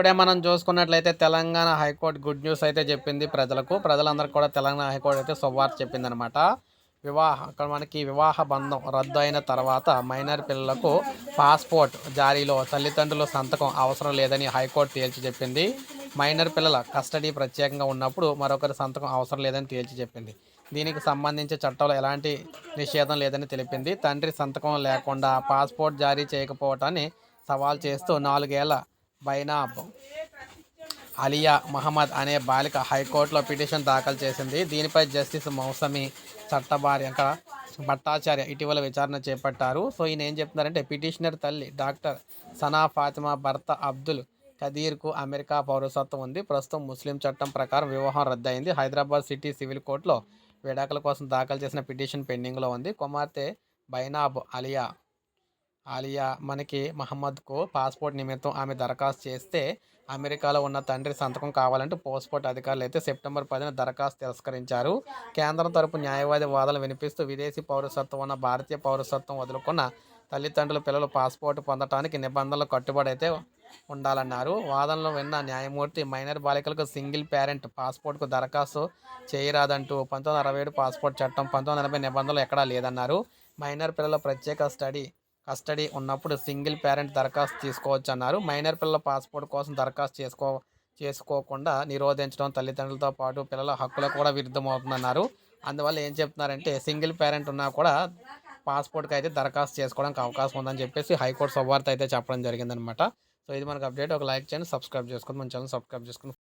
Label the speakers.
Speaker 1: ఇప్పుడే మనం చూసుకున్నట్లయితే తెలంగాణ హైకోర్టు గుడ్ న్యూస్ అయితే చెప్పింది ప్రజలకు. ప్రజలందరికీ కూడా తెలంగాణ హైకోర్టు అయితే శుభవార్త చెప్పిందనమాట వివాహ అక్కడ మనకి వివాహ బంధం రద్దు అయిన తర్వాత మైనర్ పిల్లలకు పాస్పోర్ట్ జారీలో తల్లిదండ్రుల సంతకం అవసరం లేదని హైకోర్టు తేల్చి చెప్పింది. మైనర్ పిల్లల కస్టడీ ప్రత్యేకంగా ఉన్నప్పుడు మరొకరి సంతకం అవసరం లేదని తేల్చి చెప్పింది. దీనికి సంబంధించి చట్టంలో ఎలాంటి నిషేధం లేదని తెలిపింది. తండ్రి సంతకం లేకుండా పాస్పోర్ట్ జారీ చేయకపోవటాన్ని సవాల్ చేస్తూ నాలుగేళ్ళ బైనాబ్ అలియా మహమ్మద్ అనే బాలిక హైకోర్టులో పిటిషన్ దాఖలు చేసింది. దీనిపై జస్టిస్ మౌసమి చట్టభార్యంక భట్టాచార్య ఇటీవల విచారణ చేపట్టారు. సో ఈయన ఏం చెప్తున్నారంటే పిటిషనర్ తల్లి డాక్టర్ సనా ఫాతిమా భర్త అబ్దుల్ ఖదీర్కు అమెరికా పౌరసత్వం ఉంది. ప్రస్తుతం ముస్లిం చట్టం ప్రకారం వివాహం రద్దయింది. హైదరాబాద్ సిటీ సివిల్ కోర్టులో విడాకుల కోసం దాఖలు చేసిన పిటిషన్ పెండింగ్లో ఉంది. కుమార్తె బైనాబ్ అలియా ఆలియా మనకి మహమ్మద్కు పాస్పోర్ట్ నిమిత్తం ఆమె దరఖాస్తు చేస్తే అమెరికాలో ఉన్న తండ్రి సంతకం కావాలంటూ పాస్పోర్ట్ అధికారులు అయితే సెప్టెంబర్ పదిన దరఖాస్తు తిరస్కరించారు. కేంద్రం తరపు న్యాయవాది వాదనలు వినిపిస్తూ విదేశీ పౌరసత్వం ఉన్న భారతీయ పౌరసత్వం వదులుకున్న తల్లిదండ్రుల పిల్లలు పాస్పోర్ట్ పొందడానికి నిబంధనలు కట్టుబడి అయితే ఉండాలన్నారు. వాదనలు విన్న న్యాయమూర్తి మైనర్ బాలికలకు సింగిల్ పేరెంట్ పాస్పోర్ట్కు దరఖాస్తు చేయరాదంటూ పంతొమ్మిది వందల అరవై ఏడు పాస్పోర్ట్ చట్టం పంతొమ్మిది ఎనభై నిబంధనలు ఎక్కడా లేదన్నారు. మైనర్ పిల్లల ప్రత్యేక స్టడీ కస్టడీ ఉన్నప్పుడు సింగిల్ పేరెంట్ దరఖాస్తు తీసుకోవచ్చు అన్నారు మైనర్ పిల్లల పాస్పోర్ట్ కోసం దరఖాస్తు చేసుకో చేసుకోకుండా నిరోధించడం తల్లిదండ్రులతో పాటు పిల్లల హక్కులకు కూడా విరుద్ధమవుతుందన్నారు. అందువల్ల ఏం చెప్తున్నారంటే సింగిల్ పేరెంట్ ఉన్నా కూడా పాస్పోర్ట్కి అయితే దరఖాస్తు చేసుకోవడానికి అవకాశం ఉందని చెప్పేసి హైకోర్టు శుభవార్త అయితే చెప్పడం జరిగిందనమాట సో ఇది మనకు అప్డేట్. ఒక లైక్ చేయండి సబ్స్క్రైబ్ చేసుకుని మన ఛానల్ సబ్స్క్రైబ్ చేసుకుని